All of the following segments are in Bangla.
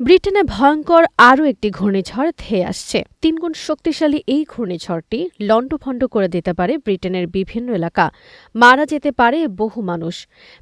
ব্রিটেনে ভয়ঙ্কর আরও একটি ঘূর্ণিঝড় ধেয়ে আসছে। তিনগুণ শক্তিশালী এই ঘূর্ণিঝড়টি লণ্ডভণ্ড করে দিতে পারে ব্রিটেনের বিভিন্ন এলাকা। মারা যেতে পারে বহু মানুষ।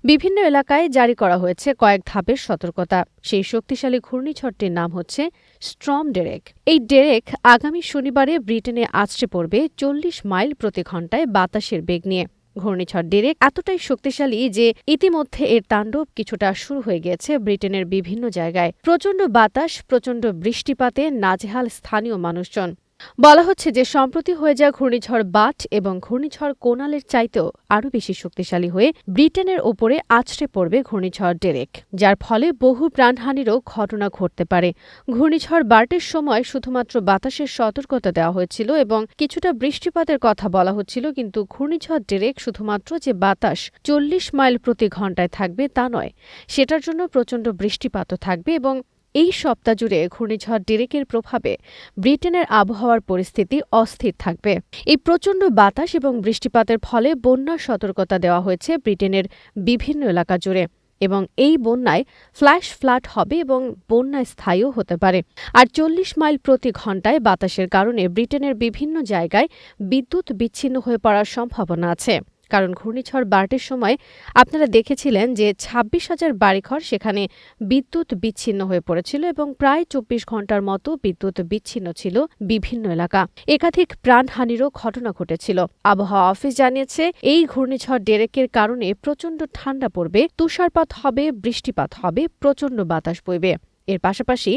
বিভিন্ন এলাকায় জারি করা হয়েছে কয়েক ধাপের সতর্কতা। সেই শক্তিশালী ঘূর্ণিঝড়টির নাম হচ্ছে স্ট্রম ডেরেক। এই ডেরেক আগামী শনিবারে ব্রিটেনে আছড়ে পড়বে চল্লিশ মাইল প্রতি ঘণ্টায় বাতাসের বেগ নিয়ে। ঘূর্ণিঝড় ডেরেক এতটাই শক্তিশালী যে ইতিমধ্যে এর তাণ্ডব কিছুটা শুরু হয়ে গেছে ব্রিটেনের বিভিন্ন জায়গায়। প্রচণ্ড বাতাস, প্রচণ্ড বৃষ্টিপাতে নাজেহাল স্থানীয় মানুষজন। বলা হচ্ছে যে, সম্প্রতি হয়ে যাওয়া ঘূর্ণিঝড় বাট এবং ঘূর্ণিঝড় কোনালের চাইতেও আরও বেশি শক্তিশালী হয়ে ব্রিটেনের ওপরে আছড়ে পড়বে ঘূর্ণিঝড় ডেরেক, যার ফলে বহু প্রাণহানিরও ঘটনা ঘটতে পারে। ঘূর্ণিঝড় বার্টের সময় শুধুমাত্র বাতাসের সতর্কতা দেওয়া হয়েছিল এবং কিছুটা বৃষ্টিপাতের কথা বলা হচ্ছিল, কিন্তু ঘূর্ণিঝড় ডেরেক শুধুমাত্র যে বাতাস চল্লিশ মাইল প্রতি ঘন্টায় থাকবে তা নয়, সেটার জন্য প্রচণ্ড বৃষ্টিপাতও থাকবে এবং এই সপ্তাহ জুড়ে ঘূর্ণিঝড় ডেরেকের প্রভাবে ব্রিটেনের আবহাওয়ার পরিস্থিতি অস্থির থাকবে। এই প্রচণ্ড বাতাস এবং বৃষ্টিপাতের ফলে বন্যার সতর্কতা দেওয়া হয়েছে ব্রিটেনের বিভিন্ন এলাকা জুড়ে এবং এই বন্যায় ফ্ল্যাশ ফ্লাড হবে এবং বন্যা স্থায়ীও হতে পারে। আর চল্লিশ মাইল প্রতি ঘন্টায় বাতাসের কারণে ব্রিটেনের বিভিন্ন জায়গায় বিদ্যুৎ বিচ্ছিন্ন হয়ে পড়ার সম্ভাবনা আছে। কারণ ঘূর্ণিঝড় বার্টের সময় আপনারা দেখেছিলেন যে ছাব্বিশ হাজার বাড়িঘর সেখানে বিদ্যুৎ বিচ্ছিন্ন হয়ে পড়েছিল এবং প্রায় চব্বিশ ঘণ্টার মতো বিদ্যুৎ বিচ্ছিন্ন ছিল বিভিন্ন এলাকা। একাধিক প্রাণহানিরও ঘটনা ঘটেছিল। আবহাওয়া অফিস জানিয়েছে, এই ঘূর্ণিঝড় ডেরেকের কারণে প্রচণ্ড ঠান্ডা পড়বে, তুষারপাত হবে, বৃষ্টিপাত হবে, প্রচণ্ড বাতাস বইবে। এর পাশাপাশি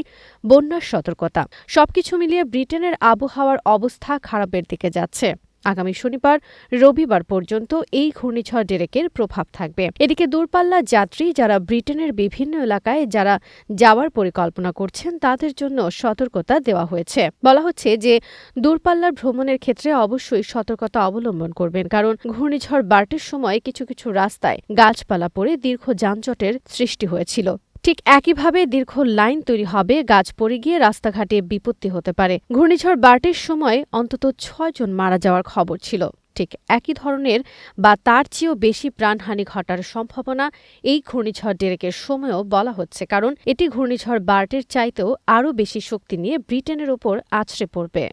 বন্যার সতর্কতা। সবকিছু মিলিয়ে ব্রিটেনের আবহাওয়ার অবস্থা খারাপের দিকে যাচ্ছে। আগামী শনিবার, রবিবার পর্যন্ত এই ঘূর্ণিঝড় ডেরেকের প্রভাব থাকবে। এদিকে দূরপাল্লা যাত্রী যারা ব্রিটেনের বিভিন্ন এলাকায় যারা যাওয়ার পরিকল্পনা করছেন, তাদের জন্য সতর্কতা দেওয়া হয়েছে। বলা হচ্ছে যে, দূরপাল্লার ভ্রমণের ক্ষেত্রে অবশ্যই সতর্কতা অবলম্বন করবেন, কারণ ঘূর্ণিঝড় বার্টের সময় কিছু কিছু রাস্তায় গাছপালা পড়ে দীর্ঘ যানজটের সৃষ্টি হয়েছিল। ঠিক একইভাবে দীর্ঘ লাইন তৈরি হবে, গাছ পড়ে গিয়ে রাস্তাঘাটে বিপত্তি হতে পারে। ঘূর্ণিঝড় বার্টের সময় অন্তত ছয়জন মারা যাওয়ার খবর ছিল। ঠিক একই ধরনের বা তার চেয়েও বেশি প্রাণহানি ঘটার সম্ভাবনা এই ঘূর্ণিঝড় ডেরেকের সময়ও বলা হচ্ছে, কারণ এটি ঘূর্ণিঝড় বার্টের চাইতেও আরও বেশি শক্তি নিয়ে ব্রিটেনের ওপর আছড়ে পড়বে।